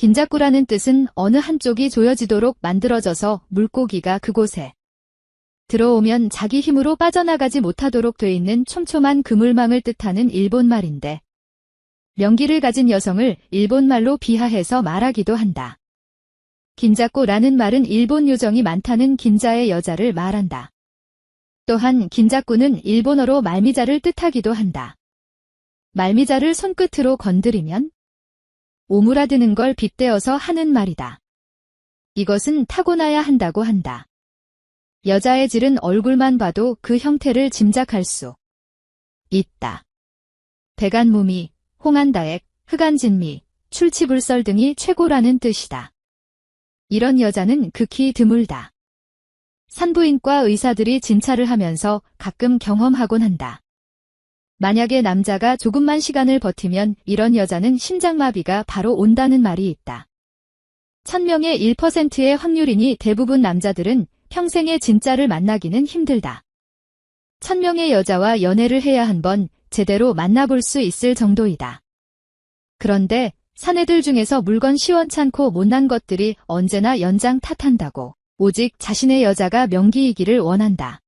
긴자꾸라는 뜻은 어느 한쪽이 조여지도록 만들어져서 물고기가 그곳에 들어오면 자기 힘으로 빠져나가지 못하도록 돼 있는 촘촘한 그물망을 뜻하는 일본 말인데 명기를 가진 여성을 일본 말로 비하해서 말하기도 한다. 긴자꼬라는 말은 일본 요정이 많다는 긴자의 여자를 말한다. 또한 긴자꾸는 일본어로 말미자를 뜻하기도 한다. 말미자를 손끝으로 건드리면 오므라드는 걸 빗대어서 하는 말이다. 이것은 타고나야 한다고 한다. 여자의 질은 얼굴만 봐도 그 형태를 짐작할 수 있다. 배간무미, 홍한다액, 흑안진미, 출치불설 등이 최고라는 뜻이다. 이런 여자는 극히 드물다. 산부인과 의사들이 진찰을 하면서 가끔 경험하곤 한다. 만약에 남자가 조금만 시간을 버티면 이런 여자는 심장마비가 바로 온다는 말이 있다. 1000명의 1%의 확률이니 대부분 남자들은 평생에 진짜를 만나기는 힘들다. 1000명의 여자와 연애를 해야 한 번 제대로 만나볼 수 있을 정도이다. 그런데 사내들 중에서 물건 시원찮고 못난 것들이 언제나 연장 탓한다고 오직 자신의 여자가 명기이기를 원한다.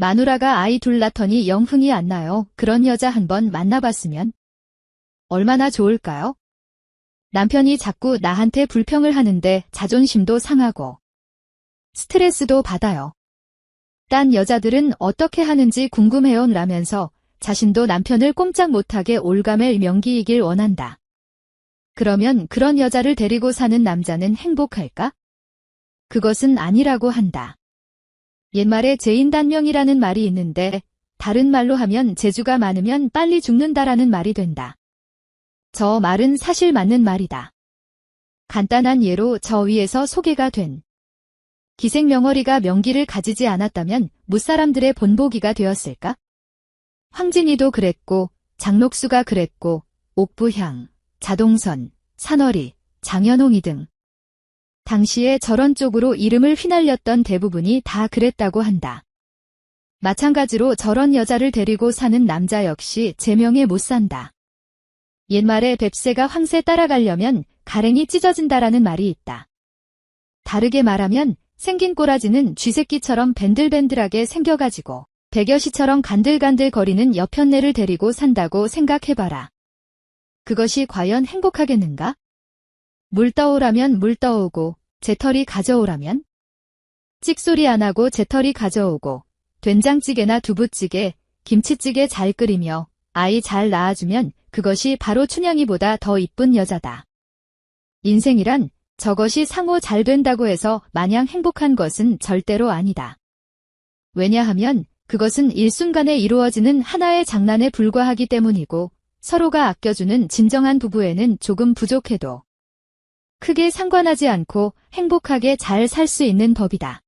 마누라가 아이 둘 낳더니 영 흥이 안 나요. 그런 여자 한 번 만나봤으면 얼마나 좋을까요? 남편이 자꾸 나한테 불평을 하는데 자존심도 상하고 스트레스도 받아요. 딴 여자들은 어떻게 하는지 궁금해요 라면서 자신도 남편을 꼼짝 못하게 올가맬 명기이길 원한다. 그러면 그런 여자를 데리고 사는 남자는 행복할까? 그것은 아니라고 한다. 옛말에 제인단명이라는 말이 있는데 다른 말로 하면 재주가 많으면 빨리 죽는다라는 말이 된다. 저 말은 사실 맞는 말이다. 간단한 예로 저 위에서 소개가 된 기생명어리가 명기를 가지지 않았다면 무사람들의 본보기가 되었을까? 황진이도 그랬고 장록수가 그랬고 옥부향, 자동선, 산월이, 장현홍이 등 당시에 저런 쪽으로 이름을 휘날렸던 대부분이 다 그랬다고 한다. 마찬가지로 저런 여자를 데리고 사는 남자 역시 제명에 못 산다. 옛말에 뱁새가 황새 따라가려면 가랭이 찢어진다라는 말이 있다. 다르게 말하면 생긴 꼬라지는 쥐새끼처럼 밴들밴들하게 생겨가지고 백여시처럼 간들간들 거리는 여편네를 데리고 산다고 생각해봐라. 그것이 과연 행복하겠는가? 물 떠오라면 물 떠오고 재털이 가져오라면? 찍소리 안 하고 재털이 가져오고 된장찌개나 두부찌개, 김치찌개 잘 끓이며 아이 잘 낳아주면 그것이 바로 춘향이보다 더 이쁜 여자다. 인생이란 저것이 상호 잘 된다고 해서 마냥 행복한 것은 절대로 아니다. 왜냐하면 그것은 일순간에 이루어지는 하나의 장난에 불과하기 때문이고 서로가 아껴주는 진정한 부부에는 조금 부족해도 크게 상관하지 않고 행복하게 잘 살 수 있는 법이다.